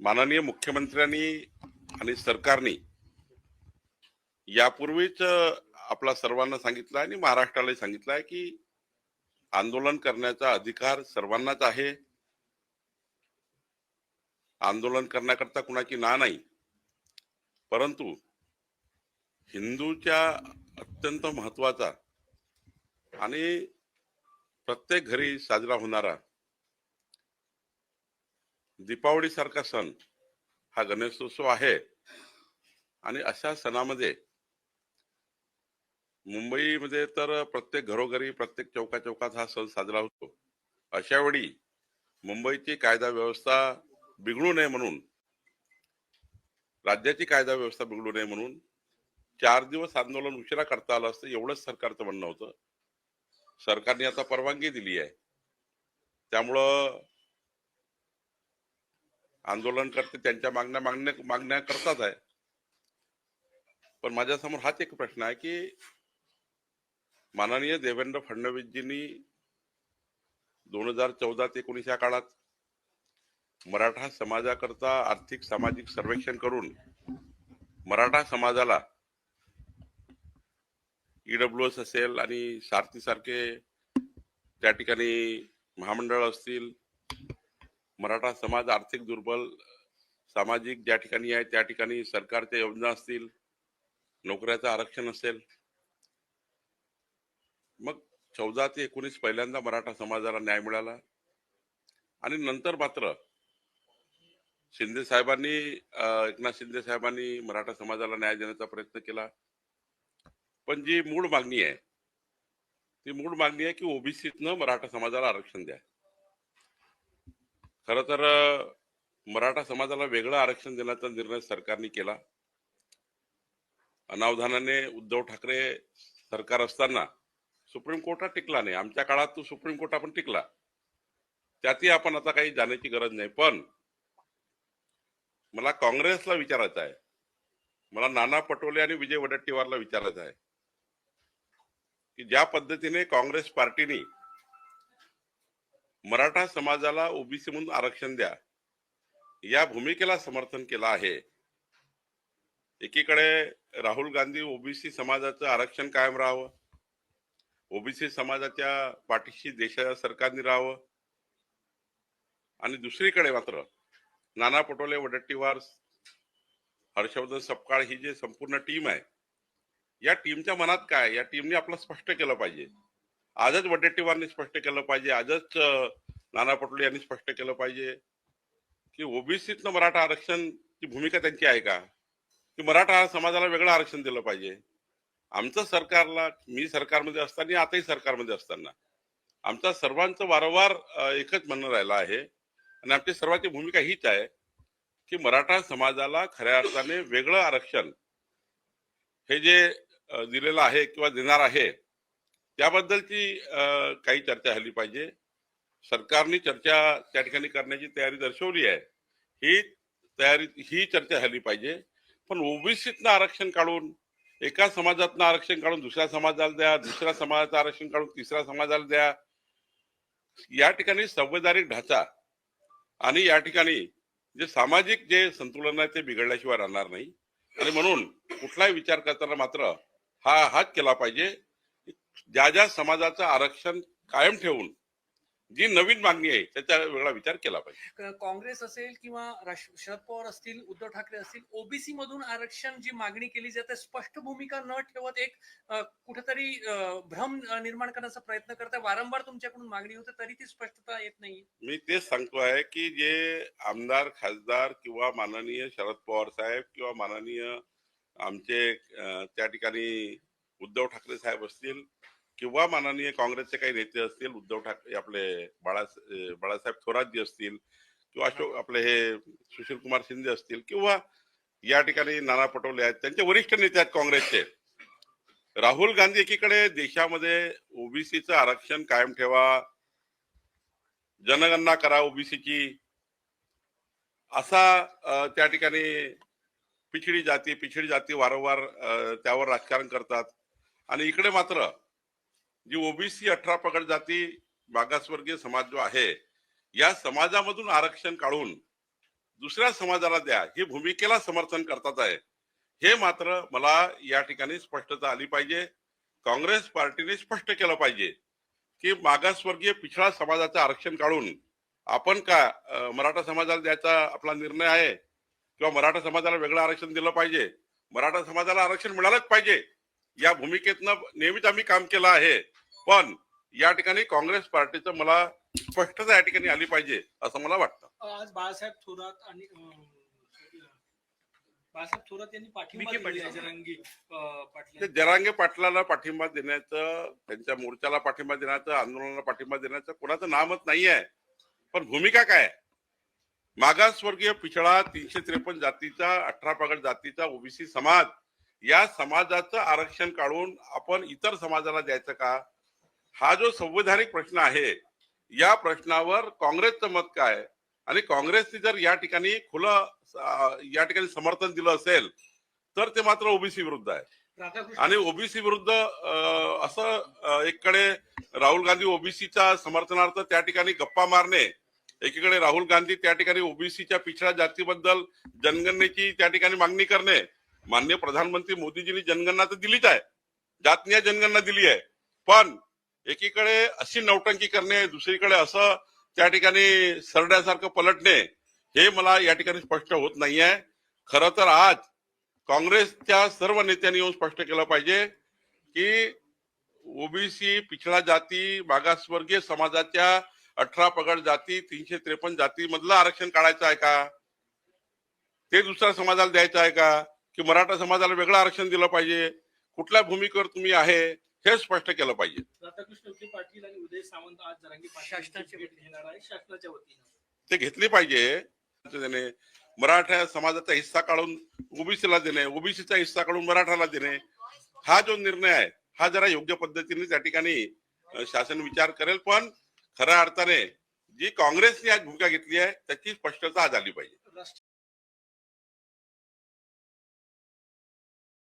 माननीय मुख्यमंत्र्यांनी आणि सरकारने यापूर्वीच आपला सर्वांना सांगितलं आहे आणि महाराष्ट्रालाही सांगितलं आहे की आंदोलन करण्याचा अधिकार सर्वांनाच आहे. आंदोलन करण्याकरता कुणाची ना नाही. परंतु हिंदूच्या अत्यंत महत्त्वाचा आणि प्रत्येक घरी साजरा होणारा दीपावळीसारखा सण हा गणेशोत्सव आहे. आणि अशा सणामध्ये मुंबईमध्ये तर प्रत्येक घरोघरी प्रत्येक चौका चौकात हा सण साजरा होतो. अशा वेळी मुंबईची कायदा व्यवस्था बिघडू नये म्हणून राज्याची कायदा व्यवस्था बिघडू नये म्हणून चार दिवस आंदोलन उशिरा करता आलं असतं एवढंच सरकारचं म्हणणं होतं. सरकारने आता परवानगी दिली आहे. त्यामुळं आंदोलन करते त्यांच्या मागण्या मागण्या मागण्या करतात आहे. पण माझ्यासमोर हाच एक प्रश्न आहे की माननीय देवेंद्र फडणवीसजींनी दोन हजार चौदा ते एकोणीस या काळात मराठा समाजाकरता आर्थिक सामाजिक सर्वेक्षण करून मराठा समाजाला ईडब्ल्यू एस असेल आणि सारथी सारखे त्या ठिकाणी महामंडळ असतील मराठा समाज आर्थिक दुर्बल सामाजिक ज्या ठिकाणी आहे त्या ठिकाणी सरकारच्या योजना असतील नोकऱ्याचं आरक्षण असेल. मग चौदा ते एकोणीस पहिल्यांदा मराठा समाजाला न्याय मिळाला. आणि नंतर मात्र शिंदे साहेबांनी एकनाथ शिंदे साहेबांनी मराठा समाजाला न्याय देण्याचा प्रयत्न केला. पण जी मूळ मागणी आहे ती मूळ मागणी आहे की ओबीसीतनं मराठा समाजाला आरक्षण द्या. खर तर मराठा समाजाला वेगळं आरक्षण देण्याचा निर्णय सरकारने केला. अनावधानाने उद्धव ठाकरे सरकार असताना सुप्रीम कोर्टात टिकला नाही. आमच्या काळात तो सुप्रीम कोर्टा पण टिकला. त्यातही आपण आता काही जाण्याची गरज नाही. पण मला काँग्रेसला विचारायचं आहे. मला नाना पटोले आणि विजय वडट्टीवारला विचारायचं आहे. की ज्या पद्धतीने काँग्रेस पार्टीने मराठा समाजाला ओबीसी म्हणून आरक्षण द्या. या भूमिकेला समर्थन केलं आहे. एकीकडे राहुल गांधी ओबीसी समाजाचं आरक्षण कायम राहावं. ओबीसी समाजाच्या पाठीशी देशाच्या सरकारने राहावं. आणि दुसरीकडे मात्र नाना पटोले वडट्टीवार हर्षवर्धन सपकाळ ही जी संपूर्ण टीम आहे या टीमच्या मनात काय? या टीमने आपलं स्पष्ट केलं पाहिजे. आजच वडेट्टीवारांनी स्पष्ट केलं पाहिजे आजच नाना पटोले यांनी स्पष्ट केलं पाहिजे की ओबीसीतनं मराठा आरक्षण ची भूमिका त्यांची आहे का? की मराठा समाजाला वेगळं आरक्षण दिलं पाहिजे? आमचं सरकारला मी सरकारमध्ये असताना आताही सरकारमध्ये असताना आमचा सर्वांचं वारंवार एकच म्हणणं राहिलं आहे आणि आमची सर्वांची भूमिका हीच आहे की मराठा समाजाला खऱ्या अर्थाने वेगळं आरक्षण हे जे दिलेलं आहे किंवा देणार आहे त्याबद्दलची काही चर्चा झाली पाहिजे. सरकारने चर्चा त्या ठिकाणी करण्याची तयारी दर्शवली आहे. ही तयारी ही चर्चा झाली पाहिजे. पण ओबीसीतनं आरक्षण काढून एका समाजातनं आरक्षण काढून दुसऱ्या समाजाला द्या दुसऱ्या समाजाचं आरक्षण काढून तिसऱ्या समाजाला द्या. या ठिकाणी संवैधानिक ढाचा आणि या ठिकाणी जे सामाजिक जे संतुलन आहे ते बिघडल्याशिवाय राहणार नाही. आणि म्हणून कुठलाही विचार करताना मात्र हा हाच केला पाहिजे. ज्या ज्या समाजाचं आरक्षण कायम ठेवून जी नवीन मागणी आहे त्याचा वेगळा विचार केला पाहिजे. काँग्रेस असेल किंवा शरद पवार असतील उद्धव ठाकरे असतील ओबीसी मधून आरक्षण जी मागणी केली जाते स्पष्ट भूमिका न ठेवत एक कुठेतरी भ्रम निर्माण करण्याचा प्रयत्न करताय वारंवार तुमच्याकडून मागणी होते तरी ती स्पष्टता येत नाही. मी तेच सांगतो आहे की जे आमदार खासदार किंवा माननीय शरद पवार साहेब किंवा माननीय आमचे त्या ठिकाणी उद्धव ठाकरे साहेब असतील किंवा माननीय काँग्रेसचे काही नेते असतील उद्धव ठाकरे आपले बाळा बाळासाहेब थोरातजी असतील किंवा अशोक आपले हे सुशील कुमार शिंदे असतील किंवा या ठिकाणी नाना पटोले आहेत त्यांचे वरिष्ठ नेते आहेत काँग्रेसचे. राहुल गांधी एकीकडे देशामध्ये ओबीसीचं आरक्षण कायम ठेवा जनगणना करा ओबीसीची. असा त्या ठिकाणी पिछडी जाती पिछडी जाती वारंवार त्यावर राजकारण करतात. आणि इकडे मात्र जी ओबीसी अठरा पगड जाती मागासवर्गीय समाज जो आहे या समाजामधून आरक्षण काढून दुसऱ्या समाजाला द्या ही भूमिकेला समर्थन करतात आहे. हे मात्र मला या ठिकाणी स्पष्टता आली पाहिजे. काँग्रेस पार्टीने स्पष्ट केलं पाहिजे की मागासवर्गीय पिछडा समाजाचं आरक्षण काढून आपण का मराठा समाजाला द्यायचा आपला निर्णय आहे? किंवा मराठा समाजाला वेगळं आरक्षण दिलं पाहिजे? मराठा समाजाला आरक्षण मिळालंच पाहिजे. या भूमिकेतनं नेहमीच आम्ही काम केलं आहे पण या ठिकाणी काँग्रेस पार्टीचं मला स्पष्टता या ठिकाणी आली पाहिजे असं मला वाटतं आज बाळासाहेब थोरात आणि अं, बाळासाहेब थोरात यांनी पाठिंबा विखे दिलेला आहे पाटील. जरांगी पाटील जरांगे पाटलाला पाठिंबा देण्याचं त्यांच्या मोर्चाला पाठिंबा देण्याचं आंदोलनाला पाठिंबा देण्याचं कोणाचं नामच नाही आहे पण भूमिका काय आहे? मागासवर्गीय पिछडा तीनशे त्रेपन्न जातीचा अठरा पगड जातीचा ओबीसी समाज या समाजाचं आरक्षण काढून आपण इतर समाजाला द्यायचं का? हा जो संवैधानिक प्रश्न आहे या प्रश्नावर काँग्रेसचं मत काय? आणि काँग्रेसने जर या ठिकाणी खुलं या ठिकाणी समर्थन दिलं असेल तर ते मात्र ओबीसी विरुद्ध आहे. आणि ओबीसी विरुद्ध असं एकीकडे राहुल गांधी ओबीसीच्या समर्थनार्थ त्या ठिकाणी गप्पा मारणे एकीकडे राहुल गांधी त्या ठिकाणी ओबीसीच्या पिछड्या जातीबद्दल जनगणनेची त्या ठिकाणी मागणी करणे माननीय प्रधानमंत्री मोदीजींनी जनगणना तर दिलीच आहे. जातनीय जनगणना दिली आहे. पण एकीकडे अशी नौटंकी करणे दुसरीकडे असं त्या ठिकाणी सरड्यासारखं पलटणे हे मला या ठिकाणी स्पष्ट होत नाहीये. खर तर आज काँग्रेसच्या सर्व नेत्यांनी येऊन स्पष्ट केलं पाहिजे की ओबीसी पिछडा जाती मागासवर्गीय समाजाच्या अठरा पगड जाती तीनशे त्रेपन्न जाती मधलं आरक्षण काढायचं आहे का? ते दुसऱ्या समाजाला द्यायचं आहे का? की मराठा समाजाला वेगळं आरक्षण दिलं पाहिजे कुठल्या भूमिकेवर तुम्ही आहे हे स्पष्ट केलं पाहिजे. राधाकृष्ण विखे पाटील आणि उदय सामंत आज जरांगी पाटील शासनाच्या भेट घेणार आहे शासनाच्या वतीनं. ते घेतली पाहिजे. देणे मराठा समाजाचा हिस्सा काढून ओबीसीला देणे ओबीसीचा हिस्सा काढून मराठाला देणे हा जो निर्णय आहे हा जरा योग्य पद्धतीने त्या ठिकाणी शासन विचार करेल. पण खऱ्या अर्थाने जी काँग्रेसने आज भूमिका घेतली आहे त्याची स्पष्टता आज आली पाहिजे.